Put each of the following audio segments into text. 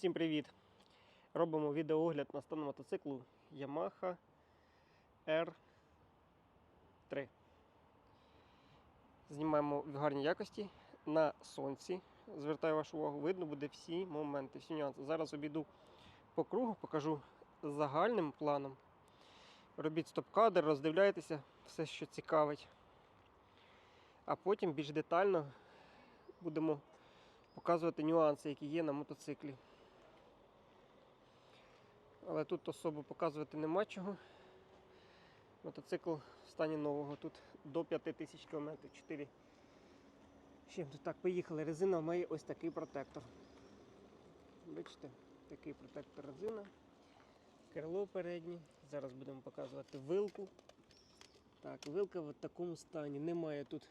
Всім привіт! Робимо відеоогляд на стан мотоциклу Yamaha R3. Знімаємо в гарній якості на сонці. Звертаю вашу увагу, видно буде всі моменти, всі нюанси. Зараз обійду по кругу, покажу загальним планом. Робіть стоп-кадр, роздивляйтеся все, що цікавить. А потім більш детально будемо показувати нюанси, які є на мотоциклі. Але тут особо показувати нема чого. Мотоцикл в стані нового. Тут до 5000 км. 4. Чим тут так, поїхали. Резина має ось такий протектор. Бачите, такий протектор резина. Крило переднє. Зараз будемо показувати вилку. Так, вилка в такому стані. Немає тут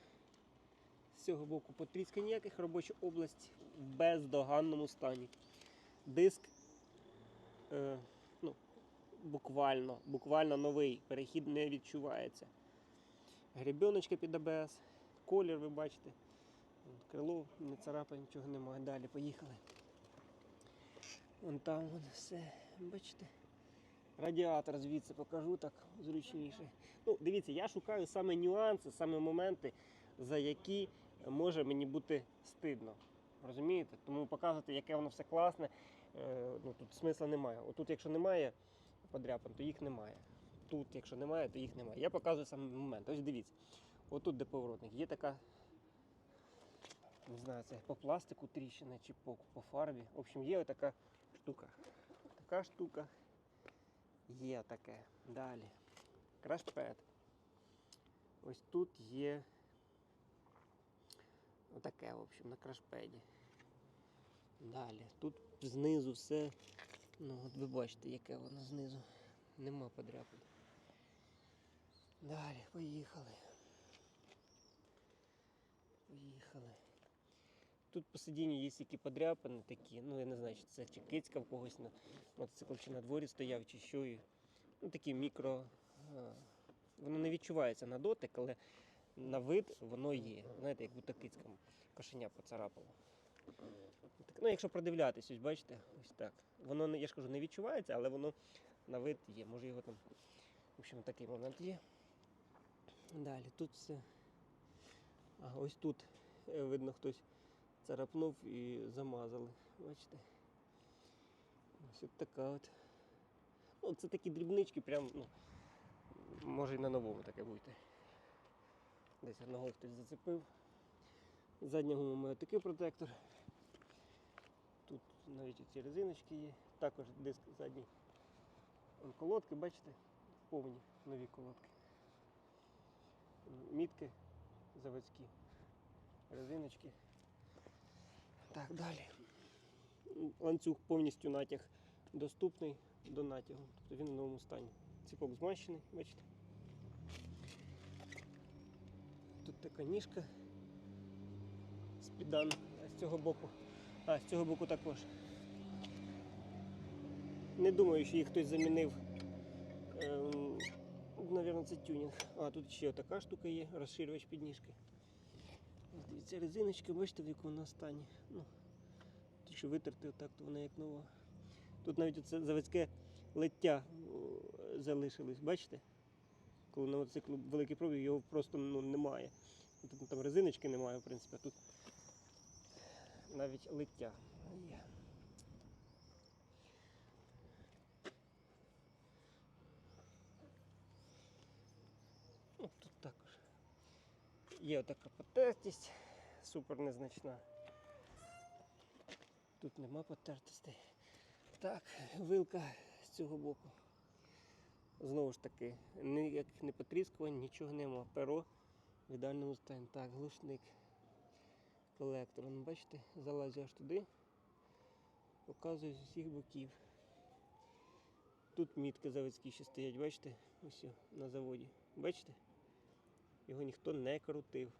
з цього боку потріска ніяких робоча область в бездоганному стані. Диск е, буквально, буквально новий, перехід не відчувається. Гребіночка під АБС, колір ви бачите. Крило не царапає, нічого немає. Далі поїхали. Вон там вон все, бачите. Радіатор звідси покажу так зручніше. Ну, дивіться, я шукаю саме нюанси, саме моменти, за які може мені бути стидно. Розумієте? Тому показувати, яке воно все класне, е, ну, тут смисла немає. Отут, якщо немає подряпин, то їх немає. Тут, якщо немає, то їх немає. Я показую саме момент. Ось дивіться. Отут, де поворотник, є така, не знаю, це по пластику тріщина чи по, по фарбі. В общем, є така штука. Така штука. Є таке. Далі. Крашпет. Ось тут є отаке, в общем, на крашпеді. Далі. Тут знизу все. Ну, от ви бачите, яке воно знизу. Нема подряпин. Далі, поїхали. Поїхали. Тут по сидінню є які подряпини такі, ну я не знаю, чи це чи кицька в когось на мотоцикл чи на дворі стояв, чи що. І, ну, такі мікро. а, Воно не відчувається на дотик, але на вид воно є. Знаєте, як будто кицька кошеня поцарапало. Ну, якщо продивлятись, ось бачите, ось так. Воно я ж кажу, не відчувається, але воно на вид є. Може його там. В общем, такий момент є. Далі тут все. А ось тут е, видно хтось царапнув і замазали. Бачите? Ось от така от. Ну, це такі дрібнички, прям, ну, може і на новому таке бути. Десь ногою хтось зацепив. Заднього має такий протектор. Навіть ці резиночки є. Також диск задній. Колодки, бачите? Повні нові колодки. Мітки заводські. Резиночки. Так, далі. Ланцюг повністю натяг доступний до натягу. Тобто він в новому стані. Ціпок змащений, бачите? Тут така ніжка з піддану, з цього боку. А, з цього боку також. Не думаю, що їх хтось замінив. Ем, Навірно, це тюнінг. А, тут ще така штука є, розширювач підніжки. Дивіться, резиночка, бачите, в якому вона стані. Ну, тут що витерти отак, то вона як нова. Тут навіть оце заводське лиття залишилось, бачите? Коли на мотоциклу великий пробіг, його просто ну, немає. Тут там резиночки немає, в принципі, а тут навіть лиття є. Ну, тут також є така потертість, супер незначна. Тут нема потертостей. Так, вилка з цього боку. Знову ж таки, ніяких не потріскувань, нічого нема. Перо в ідеальному стані. Так, глушник. Колектор. Ну, бачите, залазю аж туди. Показую з усіх боків. Тут мітки заводські ще стоять, бачите? Ось на заводі. Бачите? Його ніхто не крутив.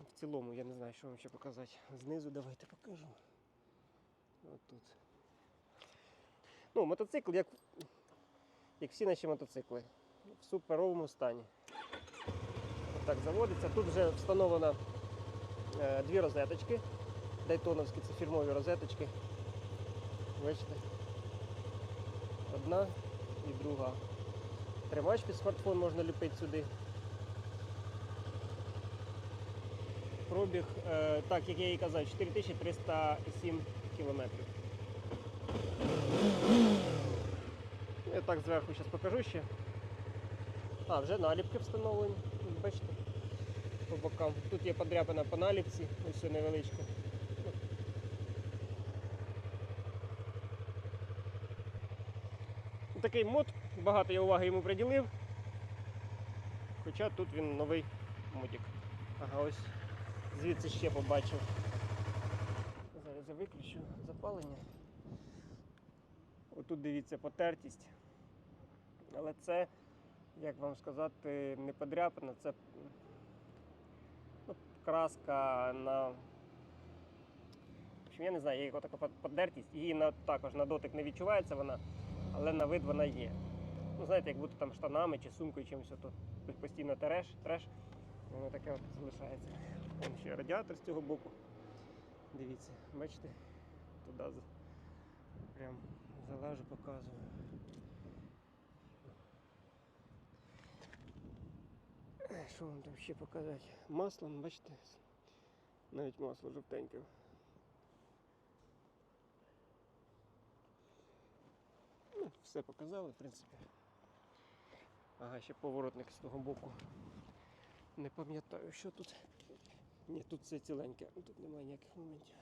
В цілому я не знаю, що вам ще показати. Знизу давайте покажу. От тут. Ну, мотоцикл, як, як всі наші мотоцикли, в суперовому стані. Отак заводиться. Тут вже встановлено е, дві розеточки. Дайтоновські це фірмові розеточки. Бачите? Одна і друга. Тримач смартфон можна ліпити сюди. Пробіг, е, так, як я і казав, 4307 кілометрів. Я так зверху зараз покажу ще. А, вже наліпки встановлені. Бачите? По бокам. Тут є подряпина по наліпці, ось все невеличка. Такий мод, багато я уваги йому приділив. Хоча тут він новий модік. Ага, ось звідси ще побачив. Зараз я виключу запалення. Отут дивіться потертість. Але це, як вам сказати, не подряпина, це краска на. В общем, я не знаю, є така подертість. Її на, також на дотик не відчувається вона, але на вид вона є. Ну, знаєте, як будто там штанами чи сумкою чимось ото постійно тереш, треш, воно таке от залишається. Вон ще радіатор з цього боку. Дивіться, бачите? Туди прям залежу, показую. Що вам там ще показати? Масло, ну, бачите? Навіть масло жовтеньке. Ну, все показали, в принципі. Ага, ще поворотник з того боку. Не пам'ятаю, що тут. Ні, тут все ціленьке, тут немає ніяких моментів.